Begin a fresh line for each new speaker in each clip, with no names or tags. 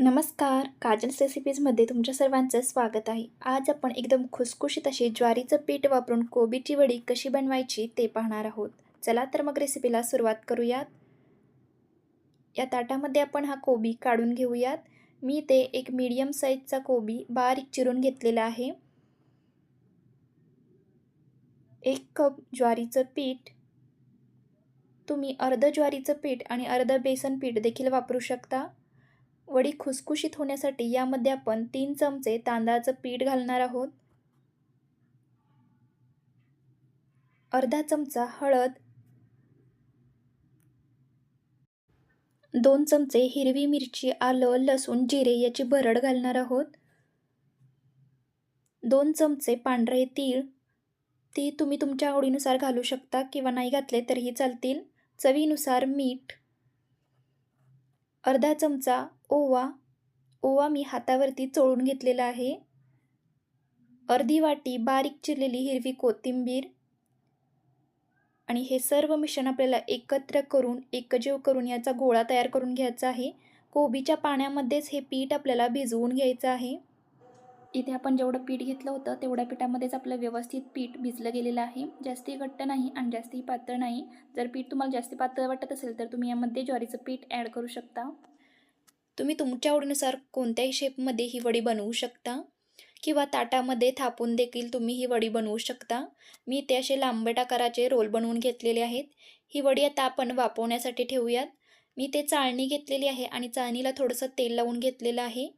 नमस्कार. काजल्स रेसिपीजमध्ये तुमच्या सर्वांचं स्वागत आहे. आज आपण एकदम खुसखुशीत अशी ज्वारीचं पीठ वापरून कोबीची वडी कशी बनवायची ते पाहणार आहोत. चला तर मग रेसिपीला सुरुवात करूयात. या ताटामध्ये आपण हा कोबी काढून घेऊयात. मी ते एक मीडियम साईजचा कोबी बारीक चिरून घेतलेला आहे. एक कप ज्वारीचं पीठ. तुम्ही अर्ध ज्वारीचं पीठ आणि अर्ध बेसन पीठ देखील वापरू शकता. वडी खुसखुशीत होण्यासाठी यामध्ये आपण तीन चमचे तांदळाचं पीठ घालणार आहोत. अर्धा चमचा हळद. दोन चमचे हिरवी मिरची आलं लसूण जिरे याची भरड घालणार आहोत. दोन चमचे पांढरे तीळ. ती तुम्ही तुमच्या आवडीनुसार घालू शकता किंवा नाही घातले तरीही चालतील. चवीनुसार मीठ. अर्धा चमचा ओवा ओवा मी हातावरती चोळून घेतलेला आहे. अर्धी वाटी बारीक चिरलेली हिरवी कोथिंबीर आणि हे सर्व मिश्रण आपल्याला एकत्र करून एकजीव करून याचा गोळा तयार करून घ्यायचा आहे. कोबीच्या पाण्यामध्येच हे पीठ आपल्याला भिजवून घ्यायचं आहे. इथे आपण जेवढं पीठ घेतलं होतं तेवढ्या पिठामध्येच आपलं व्यवस्थित पीठ भिजलं गेलेलं आहे. जास्ती घट्ट नाही आणि जास्ती पातळ नाही. जर पीठ तुम्हाला जास्ती पातळ वाटत असेल तर तुम्ही यामध्ये ज्वारीचं पीठ ॲड करू शकता. तुम्ही तुमच्या आवडीनुसार कोणत्याही शेपमध्ये ही वडी बनवू शकता. किंवा ताटामध्ये थापून देखील तुम्ही ही वडी बनवू शकता. मी ते असे लांबट आकाराचे रोल बनवून घेतलेले आहेत. ही वडी आता आपण वापवण्यासाठी ठेवूयात. मी ते चाळणी घेतलेली आहे आणि चाळणीला थोडंसं तेल लावून घेतलेलं आहे.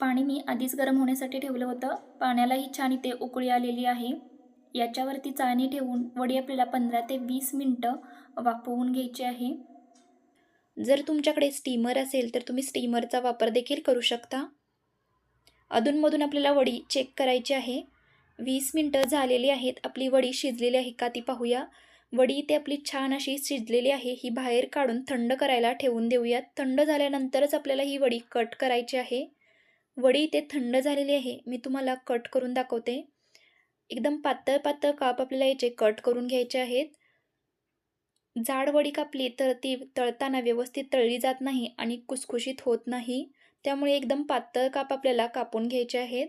पाणी मी आधीच गरम होण्यासाठी ठेवलं होतं. पाण्यालाही छान इथे उकळी आलेली आहे. याच्यावरती चाळणी ठेवून वडी आपल्याला पंधरा ते वीस मिनटं वाफवून घ्यायची आहे. जर तुमच्याकडे स्टीमर असेल तर तुम्ही स्टीमरचा वापर देखील करू शकता. अधूनमधून आपल्याला वडी चेक करायची आहे. वीस मिनटं झालेली आहेत. आपली वडी शिजलेली आहे का ती पाहूया. वडी इथे आपली छान अशी शिजलेली आहे. ही बाहेर काढून थंड करायला ठेवून देऊयात. थंड झाल्यानंतरच आपल्याला ही वडी कट करायची आहे. वडी इथे थंड झालेली आहे. मी तुम्हाला कट करून दाखवते. एकदम पातळ पातळ काप आपल्याला याचे कट करून घ्यायचे आहेत. जाड वडी कापली तर ती तळताना व्यवस्थित तळली जात नाही आणि कुसखुशीत होत नाही. त्यामुळे एकदम पातळ काप आपल्याला कापून घ्यायचे आहेत.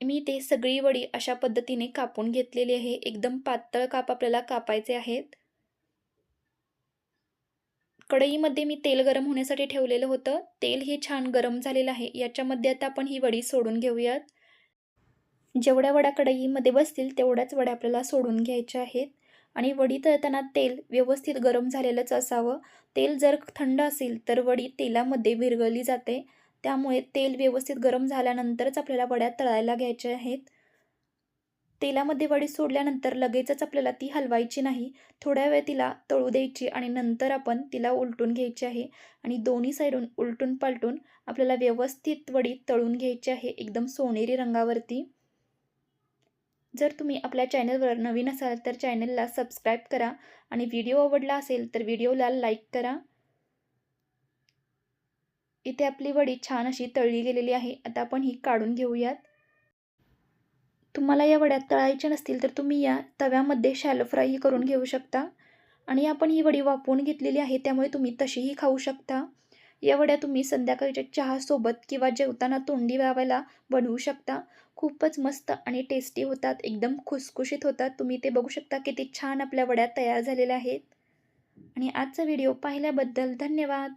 मी ते सगळी वडी अशा पद्धतीने कापून घेतलेली आहे. एकदम पातळ काप आपल्याला कापायचे आहेत. कढईमध्ये मी तेल गरम होण्यासाठी ठेवलेलं होतं. तेल हे छान गरम झालेलं आहे. याच्यामध्ये आता आपण ही वडी सोडून घेऊयात. जेवढ्या वड्या कढईमध्ये बसतील तेवढ्याच वड्या आपल्याला सोडून घ्यायच्या आहेत. आणि वडी तळताना तेल व्यवस्थित गरम झालेलंच असावं. तेल जर थंड असेल तर वडी तेलामध्ये विरघळली जाते. त्यामुळे तेल व्यवस्थित गरम झाल्यानंतरच आपल्याला वड्या तळायला घ्यायच्या आहेत. तेलामध्ये वडी सोडल्यानंतर लगेचच आपल्याला ती हलवायची नाही. थोड्या वेळ तिला तळू द्यायची आणि नंतर आपण तिला उलटून घ्यायची आहे आणि दोन्ही साईडून उलटून पालटून आपल्याला व्यवस्थित वडी तळून घ्यायची आहे एकदम सोनेरी रंगावरती. जर तुम्ही आपल्या चॅनलवर नवीन असाल तर चॅनलला सबस्क्राईब करा आणि व्हिडिओ आवडला असेल तर व्हिडिओला लाईक करा. इथे आपली वडी छान अशी तळली गेलेली आहे. आता आपण ही काढून घेऊयात. तुम्हाला या वड्या तळायच्या नसतील तर तुम्ही या तव्यामध्ये शॅलो फ्रायही करून घेऊ शकता. आणि आपण ही वडी वापरून घेतलेली आहे त्यामुळे तुम्ही तशीही खाऊ शकता. या वड्या तुम्ही संध्याकाळच्या चहासोबत किंवा जेवताना तोंडी व्यावायला बनवू शकता. खूपच मस्त आणि टेस्टी होतात एकदम खुसखुशीत होतात. तुम्ही ते बघू शकता किती छान आपल्या वड्या तयार झालेल्या आहेत. आणि आजचा व्हिडिओ पाहिल्याबद्दल धन्यवाद.